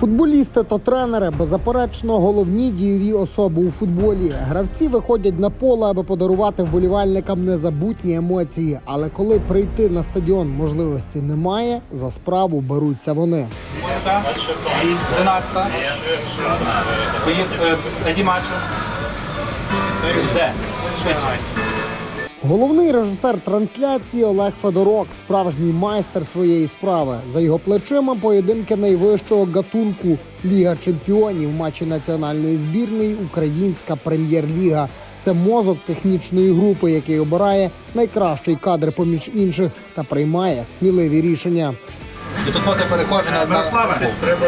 Футболісти та тренери беззаперечно головні дієві особи у футболі. Гравці виходять на поле, аби подарувати вболівальникам незабутні емоції. Але коли прийти на стадіон можливості немає, за справу беруться вони. Музика. 11. Поїх... е, Еді Де? Швидше. Головний режисер трансляції Олег Федорок, справжній майстер своєї справи. За його плечима поєдинки найвищого гатунку Ліга чемпіонів, матчі національної збірної, Українська прем'єр-ліга. Це мозок технічної групи, який обирає найкращий кадр поміж інших та приймає сміливі рішення. І тут на Мирославе, треба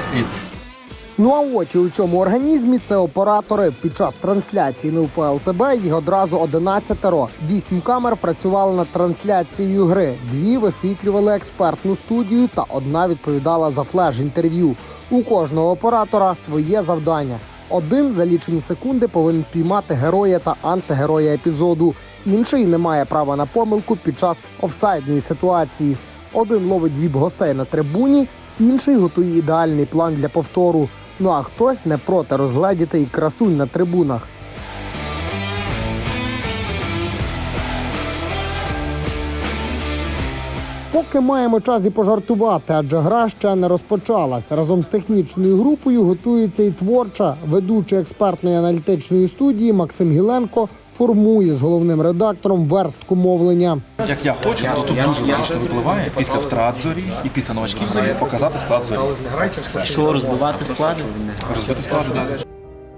Ну а очі у цьому організмі це оператори. Під час трансляції на УПЛТБ їх одразу 11-ро. Вісім камер працювали над трансляцією гри. Дві висвітлювали експертну студію, та одна відповідала за флеш-інтерв'ю. У кожного оператора своє завдання. Один за лічені секунди повинен спіймати героя та антигероя епізоду. Інший не має права на помилку під час офсайдної ситуації. Один ловить віп гостей на трибуні, інший готує ідеальний план для повтору. Ну а хтось не проти розгледіти і красунь на трибунах. Поки маємо час і пожартувати, адже гра ще не розпочалась. Разом з технічною групою готується і творча ведучий експертної аналітичної студії Максим Гіленко формує з головним редактором верстку мовлення. Як я хочу, то тут дуже логічно випливає після втрат зорі і після новачків зорі показати склад зорі. Що розбивати склади? Розбити склад.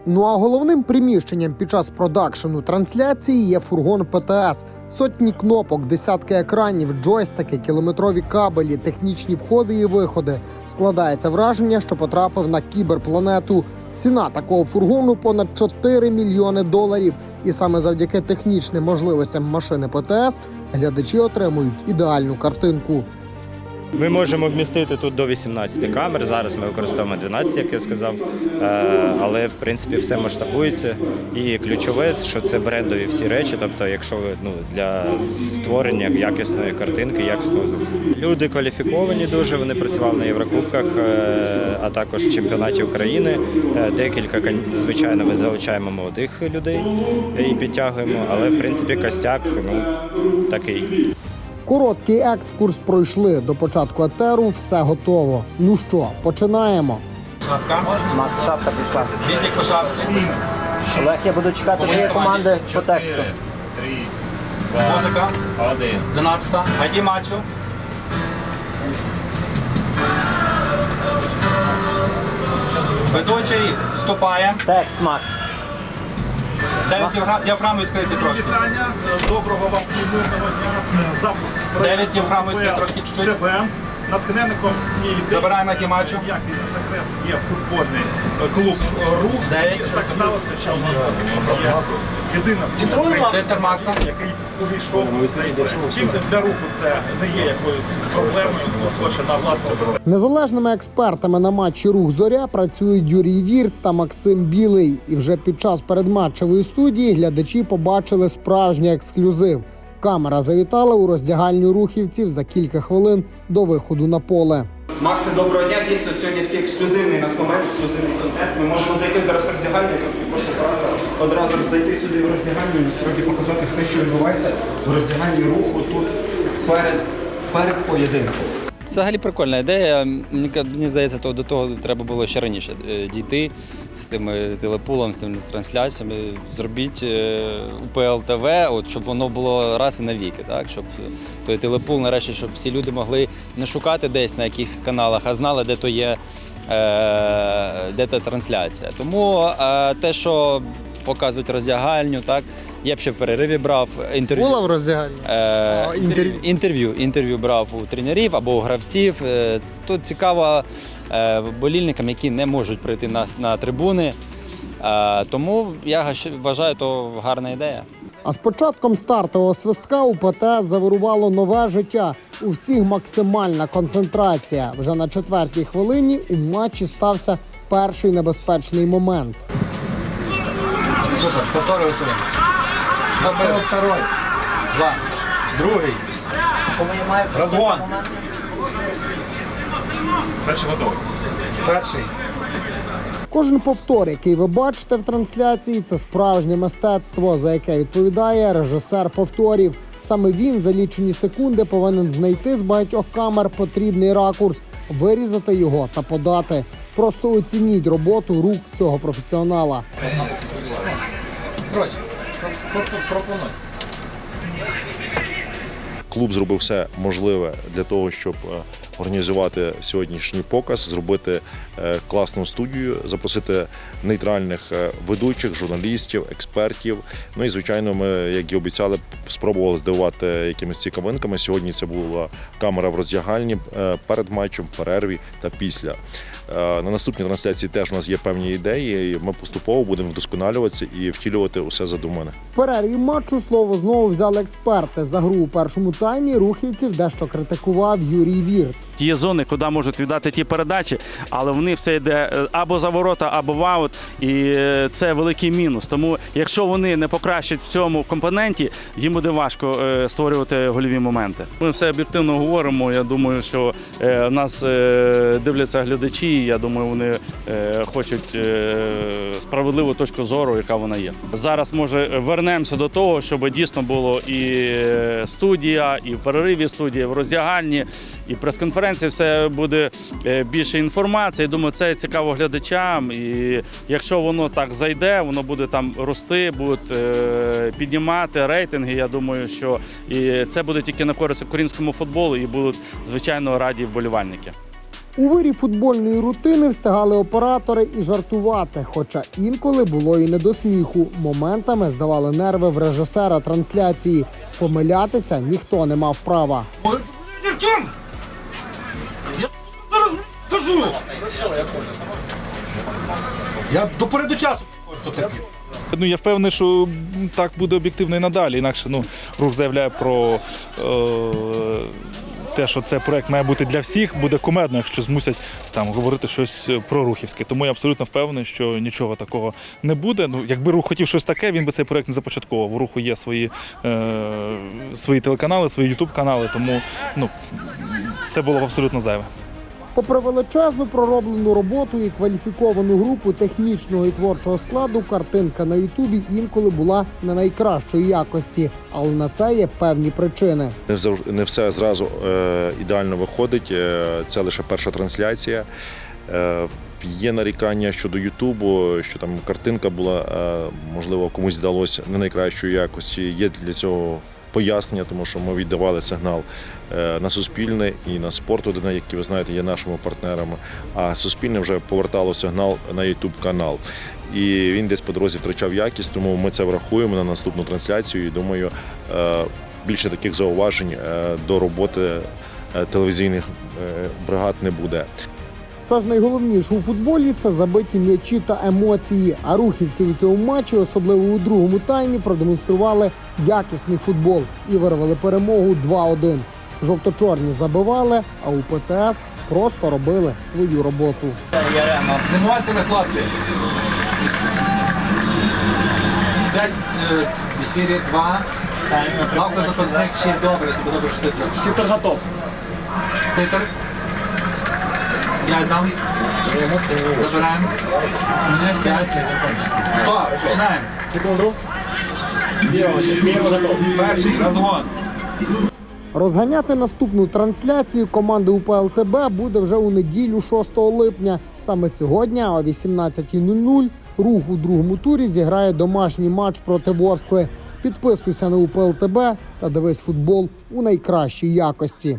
Ну а головним приміщенням під час продакшену трансляції є фургон ПТС. Сотні кнопок, десятки екранів, джойстики, кілометрові кабелі, технічні входи і виходи. Складається враження, що потрапив на кіберпланету. Ціна такого фургону понад 4 мільйони доларів. І саме завдяки технічним можливостям машини ПТС глядачі отримують ідеальну картинку. Ми можемо вмістити тут до 18 камер. Зараз ми використовуємо 12, як я сказав. Е, Але в принципі все масштабується. І ключове, що це брендові всі речі. Тобто, якщо ну для створення якісної картинки, якісного звуку. Люди кваліфіковані дуже. Вони працювали на Єврокубках, е, а також в чемпіонаті України. Е, Декілька звичайно, ми залучаємо молодих людей і підтягуємо. Але в принципі костяк ну такий. Короткий екскурс пройшли до початку етеру. Все готово. Ну що, починаємо. Шапка. Макс, шапка пішла. Вітік по шапці. Олег, я буду чекати твоєї команди по тексту. Музика. 11. Еді Мачо. Ведучий вступає. Текст, Макс. Дев'ять діафрам, відкриті трошки. Вітання. Доброго вам і мирного дня. Це запуск Дев'ять діафрам відкрити трошки чуть-чуть. Натхненником цієї ідеї, Забираємо Еді Мачо. як і не секрет, є футбольний е, клуб «Рух». Дев'ять. Так сталося, що у нас є єдина Центр Макса. який увійшов у цей чим для руху це не є якоюсь проблемою, хто хоче на власному Незалежними експертами на матчі Рух Зоря працюють Юрій Вірт та Максим Білий. І вже під час передматчевої студії глядачі побачили справжній ексклюзив. Камера завітала у роздягальню рухівців за кілька хвилин до виходу на поле. Макси, доброго дня. Дійсно, сьогодні такий ексклюзивний нас момент, ексклюзивний контент. Ми можемо зайти зараз в роздягальню, якраз одразу зайти сюди в роздягальню і насправді показати все, що відбувається в роздягальні руху тут перед, перед поєдинком. Взагалі прикольна ідея. Мені, здається, то до того треба було ще раніше е, дійти з тим е, телепулом, з тими трансляціями. Зробіть е, УПЛ ТВ, от, щоб воно було раз і навіки, так? щоб е, той телепул, нарешті, щоб всі люди могли не шукати десь на якихось каналах, а знали, де то є де та трансляція. Тому те, що показують роздягальню, так, я б ще в перериві брав інтерв'ю. Була в роздягальні. Е, А, інтерв'ю? інтерв'ю. інтерв'ю брав у тренерів або у гравців. Е, Тут цікаво е, болільникам, які не можуть прийти на, на трибуни. Е, Тому я вважаю, то гарна ідея. А з початком стартового свистка у ПТС завирувало нове життя. У всіх максимальна концентрація. Вже на четвертій хвилині у матчі стався перший небезпечний момент. Супер. Повторюй сюди. Добив. Второй. Два. Другий. Розгон. Перший готовий. Перший. Кожен повтор, який ви бачите в трансляції, це справжнє мистецтво, за яке відповідає режисер повторів. Саме він за лічені секунди повинен знайти з багатьох камер потрібний ракурс, вирізати його та подати. Просто оцініть роботу рук цього професіонала. Коротше, пропонуй. Клуб зробив все можливе для того, щоб е, організувати сьогоднішній показ, зробити е, класну студію, запросити нейтральних е, ведучих, журналістів, експертів. Ну і звичайно, ми, як і обіцяли, спробували здивувати якимись цікавинками. Сьогодні це була камера в роздягальні перед матчем, в перерві та після. Е, На наступній трансляції теж у нас є певні ідеї. і Ми поступово будемо вдосконалюватися і втілювати усе задумане. В перерві матчу слово знову взяли експерти. За гру у першому таймі рухівців дещо критикував Юрій Вірт. Є зони, куди можуть віддати ті передачі, але в них все йде е, або за ворота, або в аут, і е, це великий мінус. Тому, якщо вони не покращать в цьому компоненті, їм буде важко е, створювати гольові моменти. Ми все об'єктивно говоримо. Я думаю, що нас дивляться глядачі. Я думаю, вони хочуть справедливу точку зору, яка вона є. Зараз може вернемося до того, щоб дійсно було і студія, і в перериві студія, і в роздягальні, і прес-конференції. Все буде е, більше інформації. Думаю, це цікаво глядачам. І якщо воно так зайде, воно буде там рости, будуть е, піднімати рейтинги. Я думаю, що і це буде тільки на користь українському футболу, і будуть звичайно раді вболівальники. У вирі футбольної рутини встигали оператори і жартувати, хоча інколи було і не до сміху. Моментами здавали нерви в режисера трансляції. Помилятися ніхто не мав права. Я до переду часу що терпів. Ну я впевнений, що так буде об'єктивно і надалі. Інакше ну рух заявляє про е, те, що це проект має бути для всіх, буде кумедно, якщо змусять там говорити щось про рухівське. Тому я абсолютно впевнений, що нічого такого не буде. Ну, якби рух хотів щось таке, він би цей проект не започатковував. У руху є свої, е, свої телеканали, свої ютуб канали, тому ну це було б абсолютно зайве. Попри величезну пророблену роботу і кваліфіковану групу технічного і творчого складу, картинка на Ютубі інколи була не найкращої якості, але на це є певні причини. Не все зразу е, ідеально виходить. Е, це лише перша трансляція. Е, є нарікання щодо Ютубу, що там картинка була, можливо, комусь здалося не найкращої якості. Є для цього пояснення, тому що ми віддавали сигнал е, на Суспільне і на спорт 1, які ви знаєте, є нашими партнерами. А Суспільне вже повертало сигнал на YouTube канал. І він десь по дорозі втрачав якість, тому ми це врахуємо на наступну трансляцію. І думаю, е, більше таких зауважень е, до роботи телевізійних бригад не буде. Все ж найголовніше у футболі це забиті м'ячі та емоції. А рухівці у цьому матчі, особливо у другому таймі, продемонстрували якісний футбол і вирвали перемогу 2-1. Жовто-чорні забивали, а у ПТС просто робили свою роботу. З хлопці. П'ять ефірі, два. Лавка запасних, шість добре, тобі добре, що ти треба. Готов. Титр. Я дам. Забираємо. Хто? Починаємо. Секунду. Перший розгон. Розганяти наступну трансляцію команди УПЛ ТБ буде вже у неділю 6 липня. Саме цього дня о 18.00 рух у другому турі зіграє домашній матч проти Ворскли. Підписуйся на УПЛ ТБ та дивись футбол у найкращій якості.